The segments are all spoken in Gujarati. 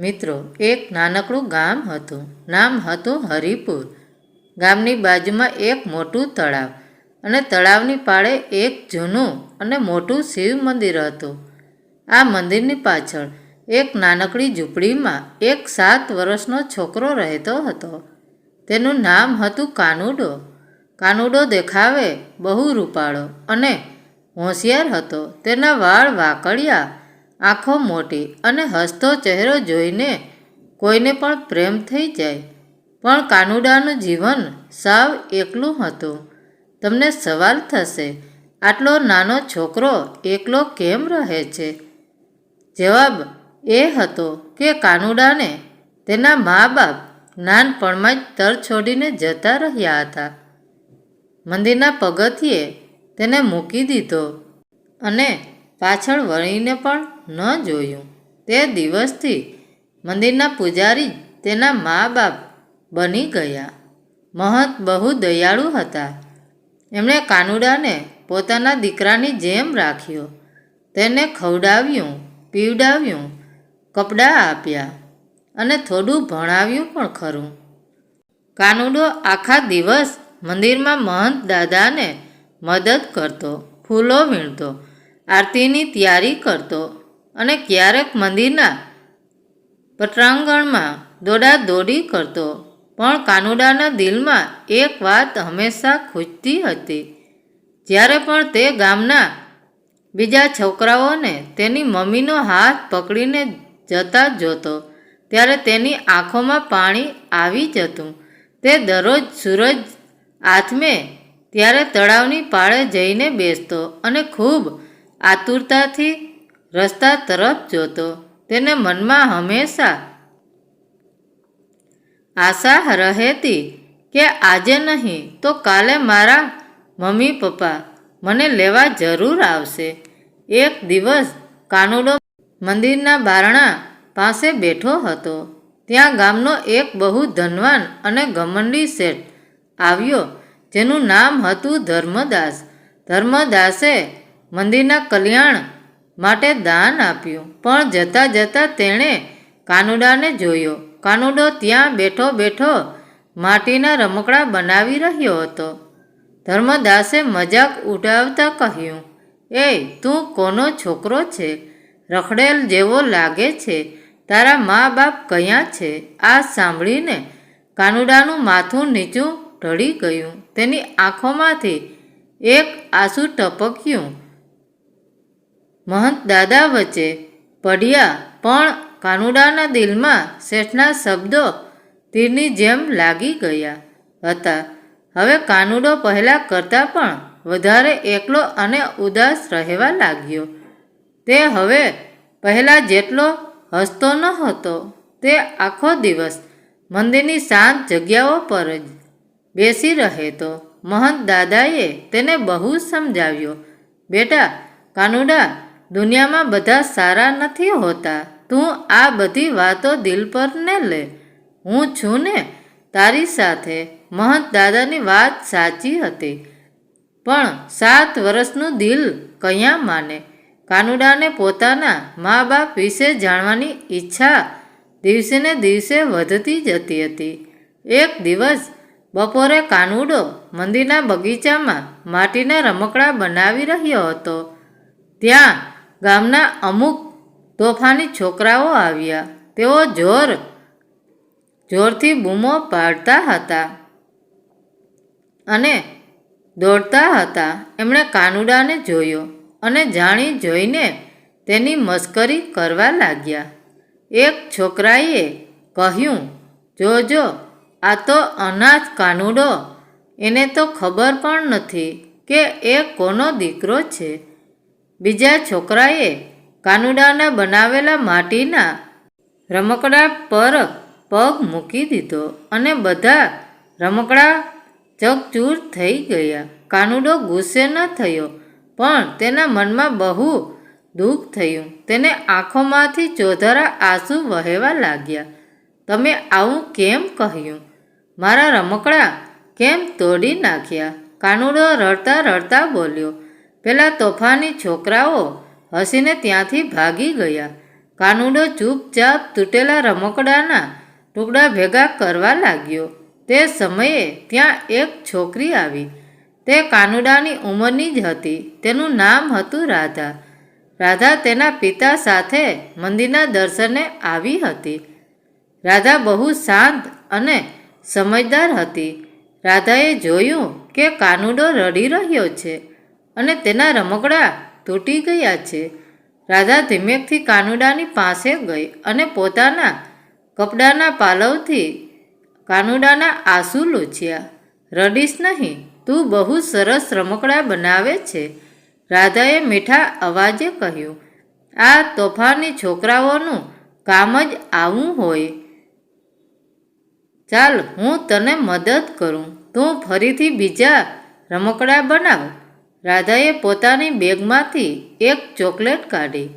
મિત્રો, એક નાનકડું ગામ હતું. નામ હતું હરિપુર. ગામની બાજુમાં એક મોટું તળાવ અને તળાવની પાળે એક જૂનું અને મોટું શિવ મંદિર હતું. આ મંદિરની પાછળ એક નાનકડી ઝૂંપડીમાં એક સાત વર્ષનો છોકરો રહેતો હતો. તેનું નામ હતું કાનુડો. કાનુડો દેખાવે બહુ રૂપાળો અને હોશિયાર હતો. તેના વાળ વાકડિયા આંખો મોટી અને હસતો ચહેરો જોઈને કોઈને પણ પ્રેમ થઈ જાય. પણ કાનુડાનું જીવન સાવ એકલું હતું. તમને સવાલ થશે, આટલો નાનો છોકરો એકલો કેમ રહે છે? જવાબ એ હતો કે કાનુડાને તેના મા બાપ નાનપણમાં જ તર છોડીને જતા રહ્યા હતા. મંદિરના પગથિયે તેને મૂકી દીધો અને પાછળ વળીને પણ ન જોયું. તે દિવસથી મંદિરના પૂજારી તેના મા બાપ બની ગયા. મહંત બહુ દયાળુ હતા. એમણે કાનુડાને પોતાના દીકરાની જેમ રાખ્યો. તેને ખવડાવ્યું, પીવડાવ્યું, કપડાં આપ્યા અને થોડું ભણાવ્યું પણ ખરું. કાનુડો આખા દિવસ મંદિરમાં મહંત દાદાને મદદ કરતો, ફૂલો વીણતો આરતીની તૈયારી કરતો અને ક્યારેક મંદિરના પટાંગણમાં દોડાદોડી કરતો. પણ કાનુડાના દિલમાં એક વાત હંમેશા ખૂજતી હતી. જ્યારે પણ તે ગામના બીજા છોકરાઓને તેની મમ્મીનો હાથ પકડીને જતા જોતો, ત્યારે તેની આંખોમાં પાણી આવી જતું. તે દરરોજ સૂરજ આથમે ત્યારે તળાવની પાળે જઈને બેસતો અને ખૂબ આતુરતાથી રસ્તા તરફ જોતો. તેને મનમાં હંમેશા આશા રહેતી કે આજે નહીં તો કાલે મારા મમ્મી પપ્પા મને લેવા જરૂર આવશે. એક દિવસ કાનુડો મંદિરના બારણા પાસે બેઠો હતો. ત્યાં ગામનો એક બહુ ધનવાન અને ઘમંડી શેઠ આવ્યો, જેનું નામ હતું ધર્મદાસ. ધર્મદાસે મંદિરના કલ્યાણ માટે દાન આપ્યું. પણ જતાં જતાં તેણે કાનુડાને જોયો. કાનુડો ત્યાં બેઠો બેઠો માટીના રમકડા બનાવી રહ્યો હતો. ધર્મદાસે મજાક ઉડાવતા કહ્યું, એ, તું કોનો છોકરો છે? રખડેલ જેવો લાગે છે. તારા મા બાપ કયાં છે? આ સાંભળીને કાનુડાનું માથું નીચું ઢળી ગયું. તેની આંખોમાંથી એક આંસુ ટપક્યું. મહંત દાદા વચ્ચે પડ્યા પણ કાનુડાના દિલમાં શેઠના શબ્દો તીરની જેમ લાગી ગયા હતા. હવે કાનુડો પહેલાં કરતાં પણ વધારે એકલો અને ઉદાસ રહેવા લાગ્યો. તે હવે પહેલાં જેટલો હસતો ન હતો, તે આખો દિવસ મંદિરની શાંત જગ્યાઓ પર જ બેસી રહેતો. મહંત દાદાએ તેને બહુ સમજાવ્યો, બેટા, કાનુડા દુનિયામાં બધા સારા નથી હોતા. તું આ બધી વાતો દિલ પર ને લે. હું છું ને તારી સાથે. મહંત દાદાની વાત સાચી હતી. પણ સાત વર્ષનું દિલ કયાં માને? કાનુડાને પોતાના મા બાપ વિશે જાણવાની ઈચ્છા દિવસે ને દિવસે વધતી જતી હતી. એક દિવસ બપોરે કાનુડો મંદિરના બગીચામાં માટીના રમકડા બનાવી રહ્યો હતો. ત્યાં ગામના અમુક તોફાની છોકરાઓ આવ્યા. તેઓ જોર, જોરથી બૂમો પાડતા હતા અને દોડતા હતા. એમણે કાનુડાને જોયો અને જાણી જોઈને તેની મસ્કરી કરવા લાગ્યા. એક છોકરાએ કહ્યું જોજો આ તો અનાથ કાનુડો. એને તો ખબર પણ નથી કે એ કોનો દીકરો છે. બીજા છોકરાએ કાનુડાના બનાવેલા માટીના રમકડા પર પગ મૂકી દીધો અને બધા રમકડા ચકચૂર થઈ ગયા. કાનુડો ગુસ્સે ન થયો, પણ તેના મનમાં બહુ દુઃખ થયું. તેને આંખોમાંથી ચોધારા આંસુ વહેવા લાગ્યા. તમે આવું કેમ કહ્યું? મારા રમકડા કેમ તોડી નાખ્યા? કાનુડો રડતા રડતા બોલ્યો. પેલા તોફાની છોકરાઓ હસીને ત્યાંથી ભાગી ગયા. કાનુડો ચૂપચાપ તૂટેલા રમકડાના ટુકડા ભેગા કરવા લાગ્યો. તે સમયે ત્યાં એક છોકરી આવી. તે કાનુડાની ઉંમરની જ હતી. તેનું નામ હતું રાધા. રાધા તેના પિતા સાથે મંદિરના દર્શને આવી હતી. રાધા બહુ શાંત અને સમજદાર હતી. રાધાએ જોયું કે કાનુડો રડી રહ્યો છે. અને તેના રમકડા તૂટી ગયા છે. રાધા ધીમેકથી કાનુડાની પાસે ગઈ અને પોતાના કપડાના પાલવથી કાનુડાના આંસુ લૂછ્યા રડીશ નહીં, તું બહુ સરસ રમકડા બનાવે છે, રાધાએ મીઠા અવાજે કહ્યું. આ તોફાની છોકરાઓનું કામ જ આવું હોય. ચાલ, હું તને મદદ કરું. તું ફરીથી બીજા રમકડા બનાવ. રાધાએ પોતાની બેગમાંથી એક ચોકલેટ કાઢી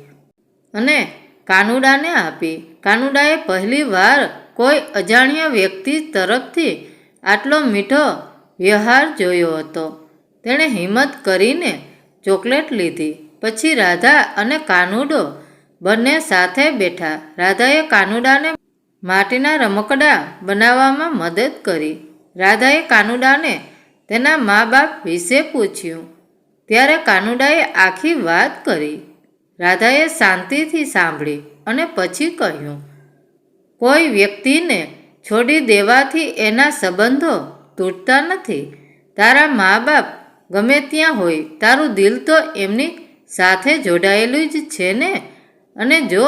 અને કાનુડાને આપી. કાનુડાએ પહેલી વાર કોઈ અજાણ્યા વ્યક્તિ તરફથી આટલો મીઠો વ્યવહાર જોયો હતો. તેણે હિંમત કરીને ચોકલેટ લીધી. પછી રાધા અને કાનુડો બંને સાથે બેઠા. રાધાએ કાનુડાને માટીના રમકડા બનાવવામાં મદદ કરી. રાધાએ કાનુડાને તેના મા બાપ વિશે પૂછ્યું ત્યારે કાનુડાએ આખી વાત કરી. રાધાએ શાંતિથી સાંભળી અને પછી કહ્યું, કોઈ વ્યક્તિને છોડી દેવાથી એના સંબંધો તૂટતા નથી. તારા મા બાપ ગમે ત્યાં હોય, તારું દિલ તો એમની સાથે જોડાયેલું જ છે ને? અને જો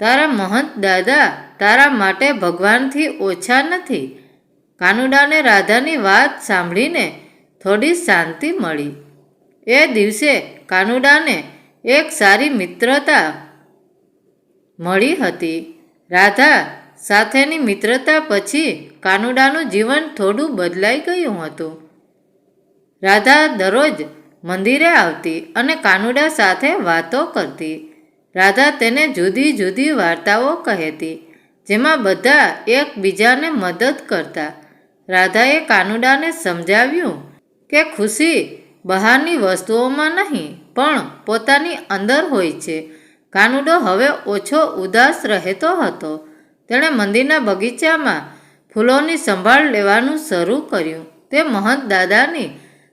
તારા મહંત દાદા તારા માટે ભગવાનથી ઓછા નથી. કાનુડાને રાધાની વાત સાંભળીને થોડી શાંતિ મળી. એ દિવસે કાનુડાને એક સારી મિત્રતા મળી હતી. રાધા સાથેની મિત્રતા પછી કાનુડાનું જીવન થોડું બદલાઈ ગયું હતું. રાધા દરરોજ મંદિરે આવતી અને કાનુડા સાથે વાતો કરતી. રાધા તેને જુદી જુદી વાર્તાઓ કહેતી, જેમાં બધા એકબીજાને મદદ કરતા. રાધાએ કાનુડાને સમજાવ્યું કે ખુશી બહારની વસ્તુઓમાં નહીં, પણ પોતાની અંદર હોય છે. કાનુડો હવે ઓછો ઉદાસ રહેતો હતો. તેણે મંદિરના બગીચામાં ફૂલોની સંભાળ લેવાનું શરૂ કર્યું. તે મહંત દાદાની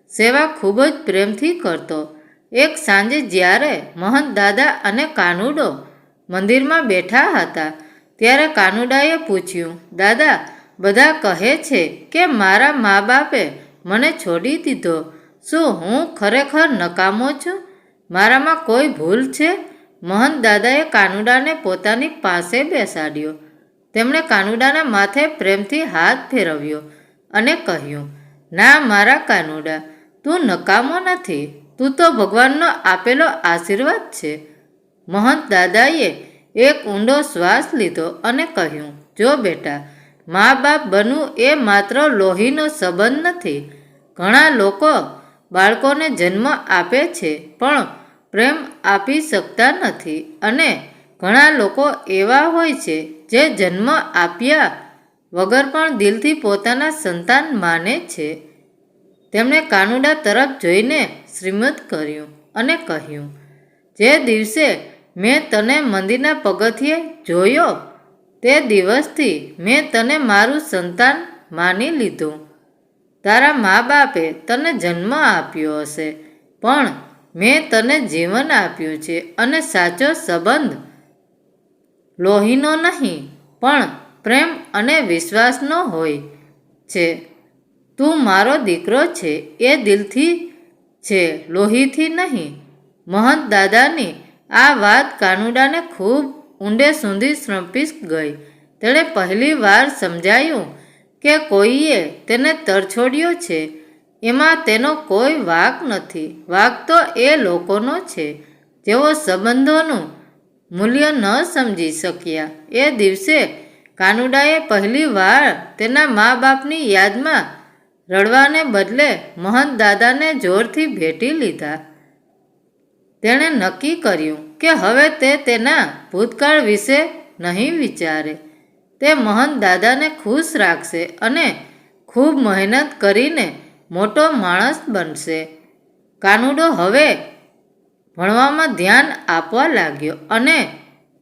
સેવા ખૂબ જ પ્રેમથી કરતો. એક સાંજે જ્યારે મહંત દાદા અને કાનુડો મંદિરમાં બેઠા હતા, ત્યારે કાનુડાએ પૂછ્યું, દાદા, બધા કહે છે કે મારા મા બાપે મને છોડી દીધો. શું હું ખરેખર નકામો છું? મારામાં કોઈ ભૂલ છે? મહંત દાદાએ કાનુડાને પોતાની પાસે બેસાડ્યો. તેમણે કાનુડાના માથે પ્રેમથી હાથ ફેરવ્યો અને કહ્યું, ના મારા કાનુડા, તું નકામો નથી. તું તો ભગવાનનો આપેલો આશીર્વાદ છે. મહંત દાદાએ એક ઊંડો શ્વાસ લીધો અને કહ્યું, જો બેટા, મા બાપ બનવું એ માત્ર લોહીનો સંબંધ નથી. ઘણા લોકો બાળકોને જન્મ આપે છે, પણ પ્રેમ આપી શકતા નથી. અને ઘણા લોકો એવા હોય છે, જે જન્મ આપ્યા વગર પણ દિલથી પોતાના સંતાન માને છે. તેમણે કાનુડા તરફ જોઈને શ્રીમદ કર્યું અને કહ્યું, જે દિવસે મેં તને મંદિરના પગથિયે જોયો, તે દિવસથી મેં તને મારું સંતાન માની લીધું. તારા મા બાપે તને જન્મ આપ્યો હશે. પણ મેં તને જીવન આપ્યું છે અને સાચો સંબંધ લોહીનો નહીં, પણ પ્રેમ અને વિશ્વાસનો હોય છે. તું મારો દીકરો છે, એ દિલથી છે, લોહીથી નહીં. મહંત દાદાની આ વાત કાનુડાને ખૂબ ઊંડે સુધી શ્રંપી ગઈ. તેણે પહેલી વાર સમજાયું કે કોઈએ તેને તરછોડ્યો છે, એમાં તેનો કોઈ વાક નથી. વાક તો એ લોકોનો છે, જેઓ સંબંધોનું મૂલ્ય ન સમજી શક્યા. એ દિવસે કાનુડાએ પહેલી વાર તેના મા બાપની યાદમાં રડવાને બદલે મહંત દાદાને જોરથી ભેટી લીધા. તેણે નક્કી કર્યું કે હવે તે તેના ભૂતકાળ વિશે નહીં વિચારે. તે મહંત દાદાને ખુશ રાખશે અને ખૂબ મહેનત કરીને મોટો માણસ બનશે. કાનુડો હવે ભણવામાં ધ્યાન આપવા લાગ્યો અને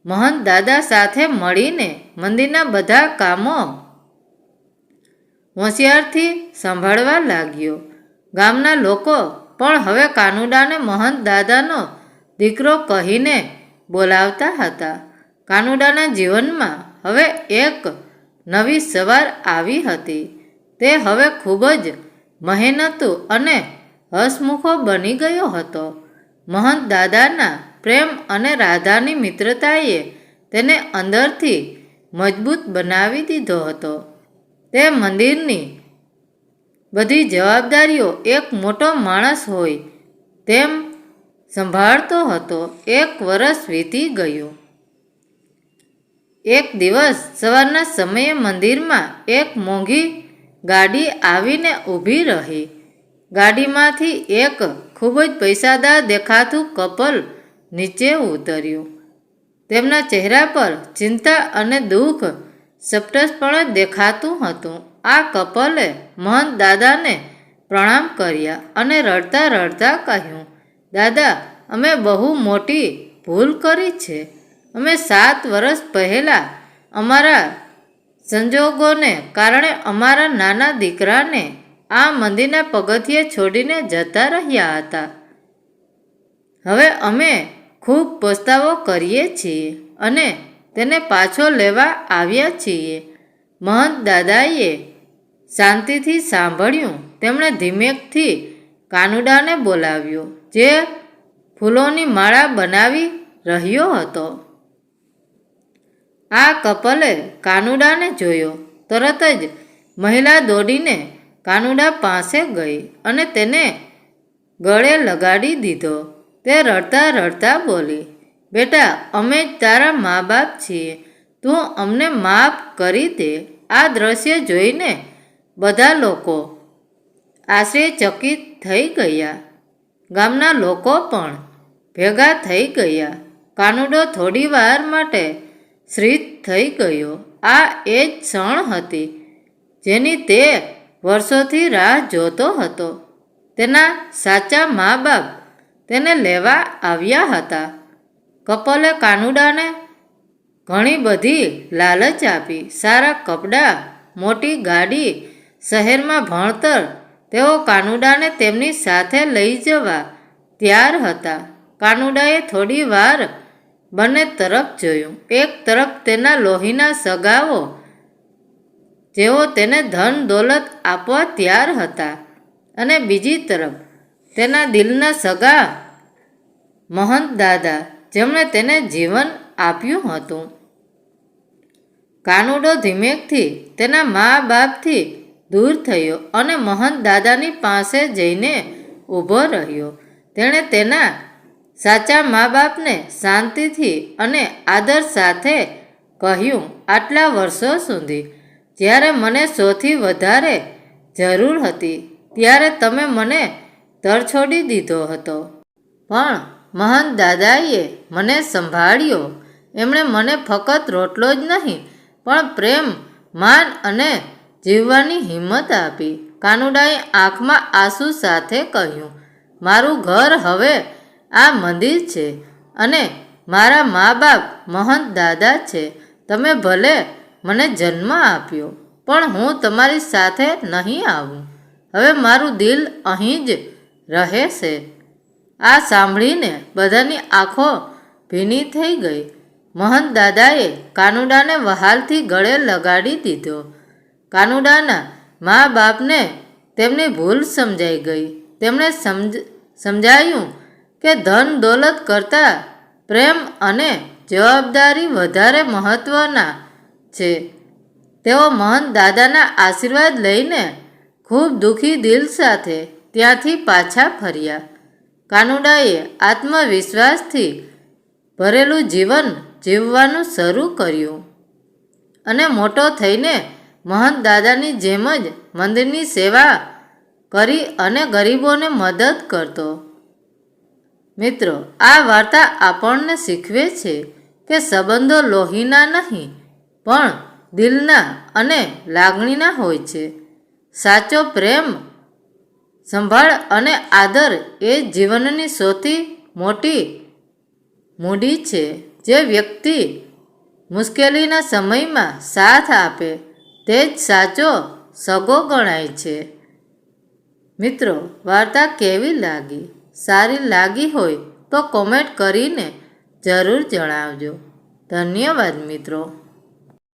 મહંત દાદા સાથે મળીને મંદિરના બધા કામો હોશિયારથી સંભાળવા લાગ્યો. ગામના લોકો પણ હવે કાનુડાને મહંત દાદાનો દીકરો કહીને બોલાવતા હતા. કાનુડાના જીવનમાં હવે એક નવી સવાર આવી હતી. તે હવે ખૂબ જ મહેનતુ અને હસમુખો બની ગયો હતો. મહંત દાદાના પ્રેમ અને રાધાની મિત્રતાએ તેને અંદરથી મજબૂત બનાવી દીધો હતો. તે મંદિરની બધી જવાબદારીઓ એક મોટો માણસ હોય તેમ સંભાળતો હતો. એક વર્ષ વીતી ગયું. એક દિવસ સવારના સમયે મંદિરમાં એક મોંઘી ગાડી આવીને ઊભી રહી. ગાડીમાંથી એક ખૂબ જ પૈસાદાર દેખાતું કપલ નીચે ઉતર્યું. તેમના ચહેરા પર ચિંતા અને દુઃખ સપટસપણે દેખાતું હતું. આ કપલે મહંત દાદાને પ્રણામ કર્યા અને રડતા રડતા કહ્યું, દાદા, અમે બહુ મોટી ભૂલ કરી છે. અમે સાત વર્ષ પહેલાં અમારા સંજોગોને કારણે અમારા નાના દીકરાને આ મંદિરના પગથિયે છોડીને જતા રહ્યા હતા. હવે અમે ખૂબ પસ્તાવો કરીએ છીએ અને તેને પાછો લેવા આવ્યા છીએ. મહંત દાદાએ શાંતિથી સાંભળ્યું. તેમણે ધીમેકથી કાનુડાને બોલાવ્યો, જે ફૂલોની માળા બનાવી રહ્યો હતો. આ કપલે કાનુડાને જોયો. તરત જ મહિલા દોડીને કાનુડા પાસે ગઈ અને તેને ગળે લગાડી દીધો. તે રડતા રડતા બોલી, બેટા, અમે તારા મા બાપ છીએ. તું અમને માફ કરી દે. આ દ્રશ્ય જોઈને બધા લોકો આશ્ચર્યચકિત થઈ ગયા. ગામના લોકો પણ ભેગા થઈ ગયા. કાનુડો થોડી વાર માટે શ્રીત થઈ ગયો. આ એ જ ક્ષણ હતી જેની તે વર્ષોથી રાહ જોતો હતો. તેના સાચા મા બાપ તેને લેવા આવ્યા હતા. કપલે કાનુડાને ઘણી બધી લાલચ આપી. સારા કપડાં, મોટી ગાડી, શહેરમાં ભણતર, તેઓ કાનુડાને તેમની સાથે લઈ જવા તૈયાર હતા. કાનુડાએ થોડી વાર બંને તરફ જોયું. એક તરફ તેના લોહીના સગાઓ, જેઓ તેને ધન દોલત આપવા તૈયાર હતા, અને બીજી તરફ તેના દિલના સગા મહંત દાદા, જેમણે તેને જીવન આપ્યું હતું. કાનુડો ધીમેકથી તેના મા બાપથી દૂર થયો અને મહંત દાદાની પાસે જઈને ઊભો રહ્યો. તેણે તેના સાચા મા બાપને શાંતિથી અને આદર સાથે કહ્યું, આટલા વર્ષો સુધી જ્યારે મને સૌથી વધારે જરૂર હતી, ત્યારે તમે મને તરછોડી દીધો હતો. પણ મહંત દાદાએ મને સંભાળ્યો. એમણે મને ફક્ત રોટલો જ નહીં, પણ પ્રેમ, માન અને જીવવાની હિંમત આપી. કાનુડાએ આંખમાં આંસુ સાથે કહ્યું, મારું ઘર હવે આ મંદિર છે અને મારા મા બાપ મહંત દાદા છે. તમે ભલે મને જન્મ આપ્યો, પણ હું તમારી સાથે નહીં આવું. હવે મારું દિલ અહીં જ રહે છે. આ સાંભળીને બધાની આંખો ભીની થઈ ગઈ. મહંત દાદાએ કાનુડાને વહાલથી ગળે લગાડી દીધો. કાનુડાના મા બાપને તેમની ભૂલ સમજાઈ ગઈ. તેમણે સમજ, સમજાયું કે ધન દોલત કરતાં પ્રેમ અને જવાબદારી વધારે મહત્ત્વના છે. તેઓ મહંત દાદાના આશીર્વાદ લઈને ખૂબ દુઃખી દિલ સાથે ત્યાંથી પાછા ફર્યા. કાનુડાએ આત્મવિશ્વાસથી ભરેલું જીવન જીવવાનું શરૂ કર્યું અને મોટો થઈને મહંત દાદાની જેમ જ મંદિરની સેવા કરી અને ગરીબોને મદદ કરતો. મિત્રો, આ વાર્તા આપણને શીખવે છે કે સંબંધો લોહીના નહીં, પણ દિલના અને લાગણીના હોય છે. સાચો પ્રેમ, સંભાળ અને આદર એ જીવનની સૌથી મોટી મૂડી છે જે વ્યક્તિ મુશ્કેલીના સમયમાં સાથ આપે, તે જ સાચો સગો ગણાય છે. મિત્રો, વાર્તા કેવી લાગી? સારી લાગી હોય તો કોમેન્ટ કરીને જરૂર જણાવજો. ધન્યવાદ મિત્રો.